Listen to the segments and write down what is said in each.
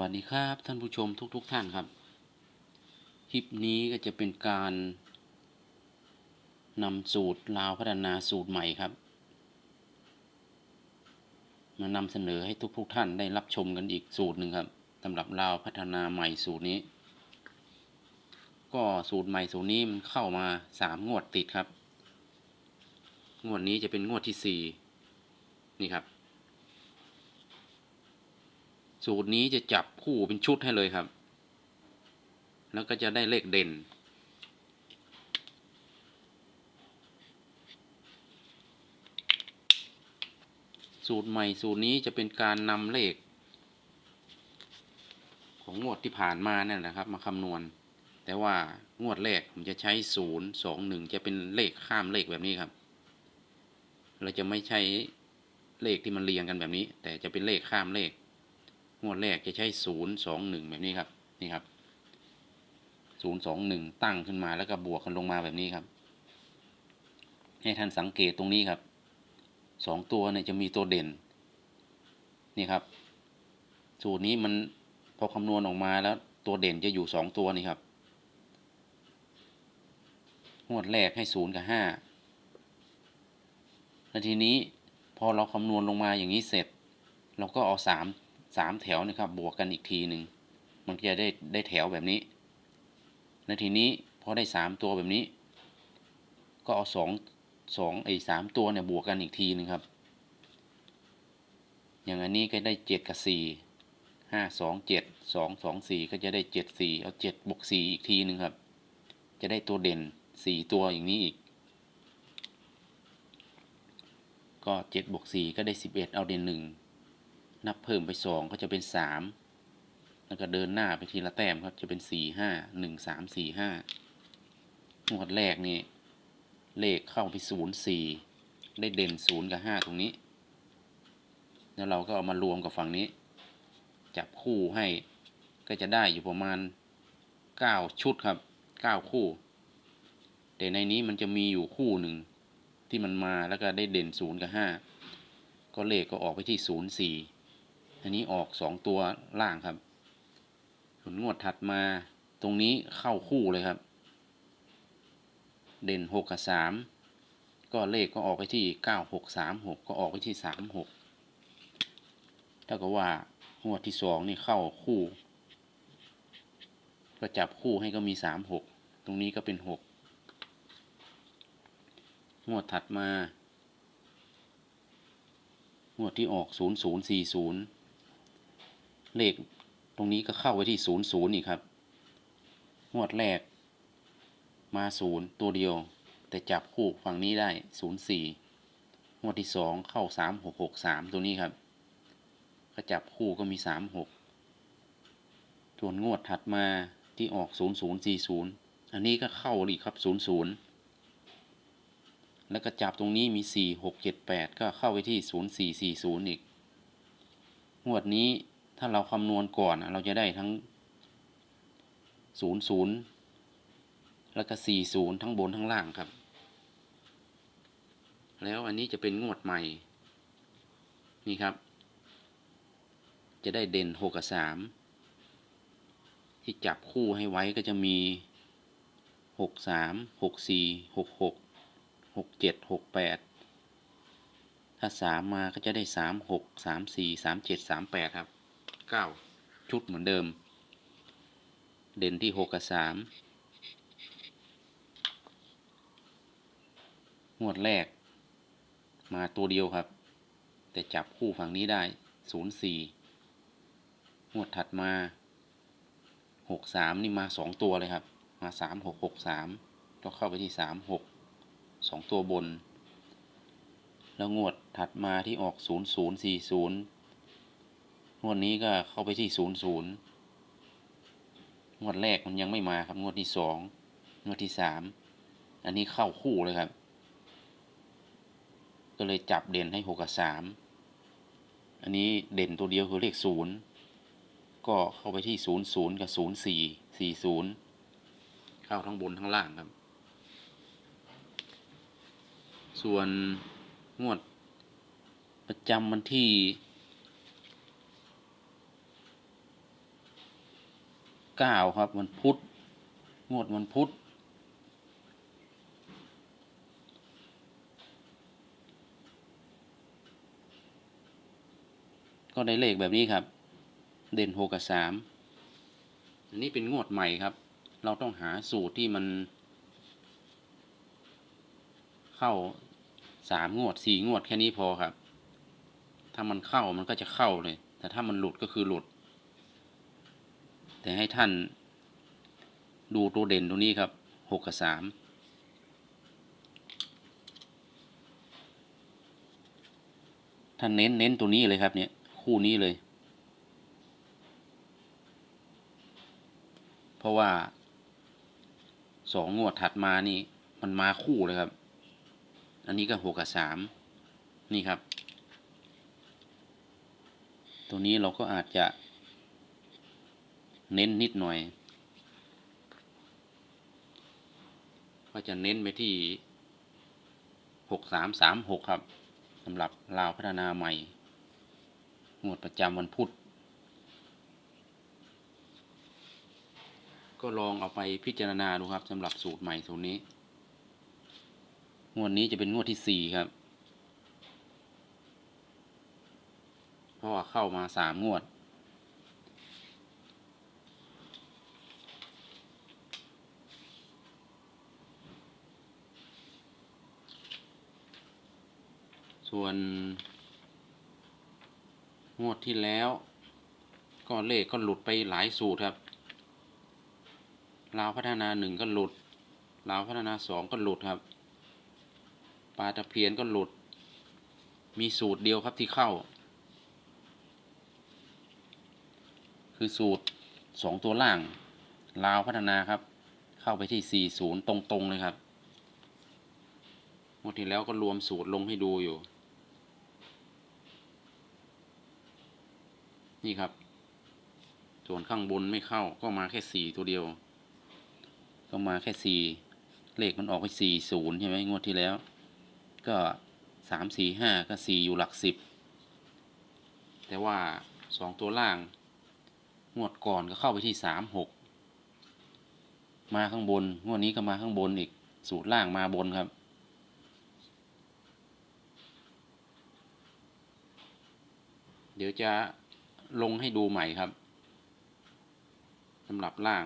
วัสดีครับท่านผู้ชมทุกๆทท่านครับ คลิปนี้ก็จะเป็นการนำสูตรลาวพัฒนาสูตรใหม่ครับ มานำเสนอให้ทุกๆทท่านได้รับชมกันอีกสูตรหนึ่งครับสำหรับลาวพัฒนาใหม่สูตรนี้ ก็สูตรใหม่สูตรนี้มันเข้ามาสามงวดติดครับ งวดนี้จะเป็นงวดที่สี่นี่ครับ สูตรนี้จะจับคู่เป็นชุดให้เลยครับ แล้วก็จะได้เลขเด่น สูตรใหม่สูตรนี้จะเป็นการนำเลข ของงวดที่ผ่านมานั่นแหละครับ มาคำนวณ แต่ว่างวดแรกผมจะใช้ศูนย์สองหนึ่งจะเป็นเลขข้ามเลขแบบนี้ครับ เราจะไม่ใช้เลขที่มันเรียงกันแบบนี้ แต่จะเป็นเลขข้ามเลข งวดแรกจะใช้ศูนย์สองหนึ่งแบบนี้ครับ นี่ครับศูนย์สองหนึ่งตั้งขึ้นมาแล้วก็บวกกันลงมาแบบนี้ครับ ให้ท่านสังเกตตรงนี้ครับสองตัวเนี่ยจะมีตัวเด่น นี่ครับ สูตรนี้มันพอคำนวณออกมาแล้วตัวเด่นจะอยู่สองตัวนี่ครับงวดแรกให้ศูนย์กับห้าแล้วทีนี้พอเราคำนวณลงมาอย่างนี้เสร็จ เราก็เอาสาม สามแถวนะครับบวกกันอีกทีหนึ่งมันจะได้ได้แถวแบบนี้ แล้วทีนี้พอได้สามตัวแบบนี้ ก็เอาสองสองไอ้สามตัวเนี่ยบวกกันอีกทีหนึ่งครับ อย่างอันนี้ก็ได้เจ็ดกับสี่ห้าสองเจ็ดสองสองสี่ก็จะได้เจ็ดสี่เอาเจ็ดบวกสี่อีกทีหนึ่งครับ จะได้ตัวเด่นสี่ตัวอย่างนี้อีก ก็เจ็ดบวกสี่ก็ได้สิบเอ็ดเอาเด่นหนึ่ง นับเพิ่มไปสองก็จะเป็นสามแล้วก็เดินหน้าไปทีละแต้มครับ จะเป็นสี่ห้าหนึ่งสามสี่ห้างวดแรกนี่เลขเข้าไปศูนย์สี่ได้เด่นศูนย์กับห้าตรงนี้ แล้วเราก็เอามารวมกับฝั่งนี้ จับคู่ให้ก็จะได้อยู่ประมาณเก้าชุดครับเก้าคู่ แต่ในนี้มันจะมีอยู่คู่หนึ่งที่มันมาแล้วก็ได้เด่นศูนย์กับห้าก็เลขก็ออกไปที่ศูนย์สี่ อันนี้ออกสองตัวล่างครับผลงวดถัดมาตรงนี้เข้าคู่เลยครับ เด่นหกกับสามก็เลขก็ออกไปที่เก้าหกสามหกก็ออกไปที่สามหกถ้ากับว่างวดที่สองนี่เข้าคู่ ก็จับคู่ให้ก็มีสามหกตรงนี้ก็เป็นหกงวดถัดมางวดที่ออกศูนย์ศูนย์สี่ศูนย์ เลขตรงนี้ก็เข้าไปที่ศูนย์ศูนย์อีกครับ งวดแรก มาศูนย์ตัวเดียว แต่จับคู่ฝั่งนี้ได้ศูนย์สี่งวดที่สองเข้าสามหกหกสามตัวนี้ครับ ก็จับคู่ก็มีสามหกส่วนงวดถัดมาที่ออกศูนย์ศูนย์สี่ศูนย์อันนี้ก็เข้าอีกครับศูนย์ศูนย์แล้วก็จับตรงนี้มีสี่หกเจ็ดแปดก็เข้าไปที่ศูนย์สี่สี่ศูนย์อีก งวดนี้ ถ้าเราคำนวณก่อนเราจะได้ทั้งศูนย์ศูนย์แล้วก็สี่ศูนย์ทั้งบนทั้งล่างครับ แล้วอันนี้จะเป็นงวดใหม่ นี่ครับ จะได้เด่นหกกับสามที่จับคู่ให้ไว้ก็จะมีหกสามหกสี่หกหกหกเจ็ดหกแปดถ้าสามมาก็จะได้สามหกสามสี่สามเจ็ดสามแปดครับ เก้าชุดเหมือนเดิม เด่นที่หกกับสามงวดแรก มาตัวเดียวครับ แต่จับคู่ฝั่งนี้ได้ศูนย์สี่งวดถัดมาหกสามนี่มาสองตัวเลยครับ มาสามหกหกสามก็เข้าไปที่สามหกสองตัวบน แล้วงวดถัดมาที่ออกศูนย์ศูนย์สี่ศูนย์ งวดนี้ก็เข้าไปที่ศูนย์ศูนย์งวดแรกมันยังไม่มาครับ งวดที่สองงวดที่สามอันนี้เข้าคู่เลยครับ ก็เลยจับเด่นให้หกกับสามอันนี้เด่นตัวเดียวคือเลขศูนย์ก็เข้าไปที่ศูนย์ศูนย์กับศูนย์สี่สี่ศูนย์เข้าทั้งบนทั้งล่างครับ ส่วนงวดประจำวันที่ เก้าครับวันพุธงวดวันพุธก็ได้เลขแบบนี้ครับ เด่นหกกับสามอันนี้เป็นงวดใหม่ครับ เราต้องหาสูตรที่มัน เข้าสามงวดสี่งวดแค่นี้พอครับ ถ้ามันเข้ามันก็จะเข้าเลย แต่ถ้ามันหลุดก็คือหลุด แต่ให้ท่านดูตัวเด่นตัวนี้ครับหกกับสามท่านเน้นเน้นตัวนี้เลยครับเนี่ยคู่นี้เลย เพราะว่าสองงวดถัดมานี่ มันมาคู่เลยครับ อันนี้ก็หกกับสามนี่ครับ ตัวนี้เราก็อาจจะ เน้นนิดหน่อย ก็จะเน้นไปที่หกสามสามหกครับสำหรับลาวพัฒนาใหม่งวดประจำวันพุธก็ลองเอาไปพิจารณาดูครับสำหรับสูตรใหม่สูตรนี้ งวดนี้จะเป็นงวดที่สี่ครับ เพราะว่าเข้ามาสามงวด ส่วน งวดที่แล้ว ก็เลขก็หลุดไปหลายสูตรครับลาวพัฒนาหนึ่งก็หลุดลาวพัฒนาสองก็หลุดครับปลาตะเพียนก็หลุด มีสูตรเดียวครับที่เข้า คือสูตรสองตัวล่างลาวพัฒนาครับ เข้าไปที่สี่ศูนย์ตรงๆเลยครับงวดที่แล้วก็รวมสูตรลงให้ดูอยู่ นี่ครับ ส่วนข้างบนไม่เข้าก็มาแค่สี่ตัวเดียว ก็มาแค่สี่เลขมันออกไปสี่ศูนย์ใช่ไหมงวดที่แล้ว ก็สามสี่ห้าก็สี่อยู่หลักสิบแต่ว่าสองตัวล่าง งวดก่อนก็เข้าไปที่สามหกมาข้างบน งวดนี้ก็มาข้างบนอีก สูตรล่างมาบนครับ เดี๋ยวจะ ลงให้ดูใหม่ครับสำหรับล่าง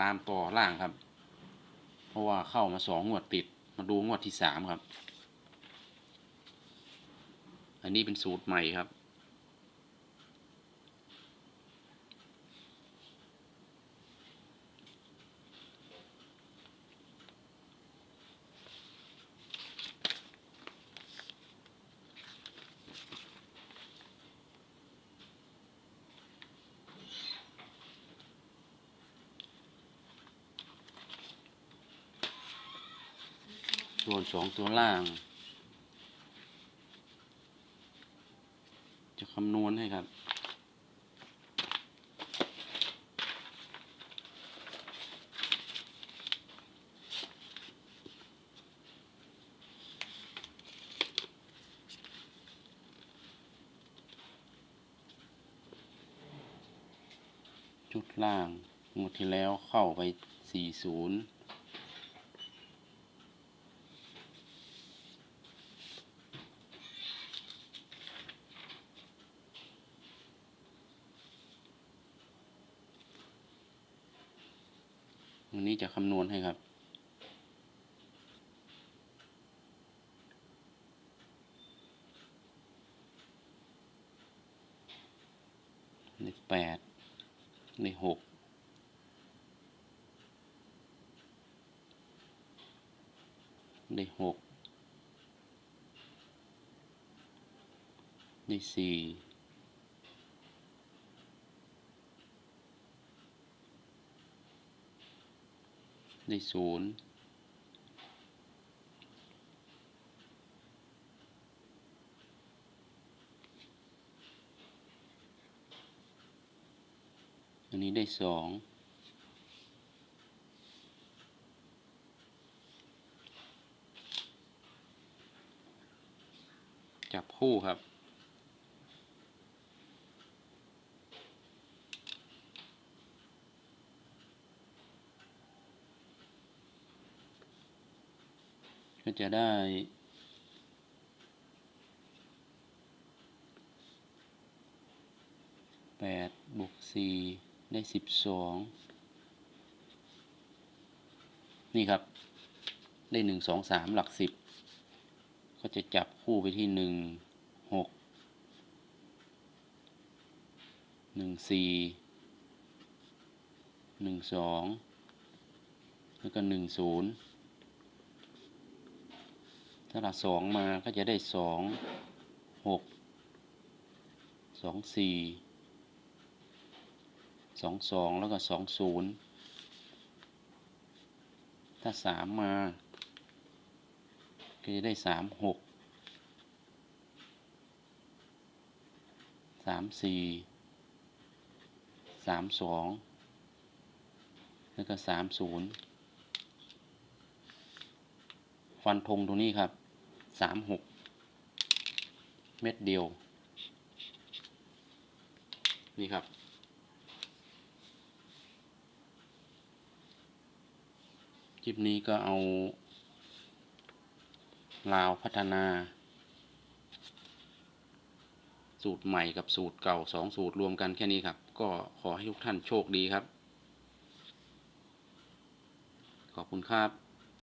ตามต่อล่างครับ เพราะว่าเข้ามาสองงวดติด มาดูงวดที่สามครับ อันนี้เป็นสูตรใหม่ครับ ส่วนสองตัวล่าง จะคำนวณให้ครับ ชุดล่าง งวดที่แล้วเข้าไป40 วันนี้จะคำนวณให้ครับ เลขแปดเลขหกเลขหกเลขสี่ เลขศูนย์อันนี้ได้สองจับคู่ครับ ก็จะได้ แปดบวกสี่ได้สิบสองนี่ครับ ได้หนึ่งสองสามหลักสิบก็จะจับคู่ไปที่หนึ่งหกหนึ่งสี่หนึ่งสองแล้วก็หนึ่งศูนย์ ลักสองมาก็จะได้สองหกสองสี่สองสองแล้วก็สองศูนย์ถ้าสามมา ก็จะได้สามหกสามสี่สามสองแล้วก็สามศูนย์ฟันธงตรงนี้ครับ สามหกเม็ดเดียว นี่ครับ คลิปนี้ก็เอา ลาวพัฒนา สูตรใหม่กับสูตรเก่าสองสูตรรวมกันแค่นี้ครับ ก็ขอให้ทุกท่านโชคดีครับ ขอบคุณครับ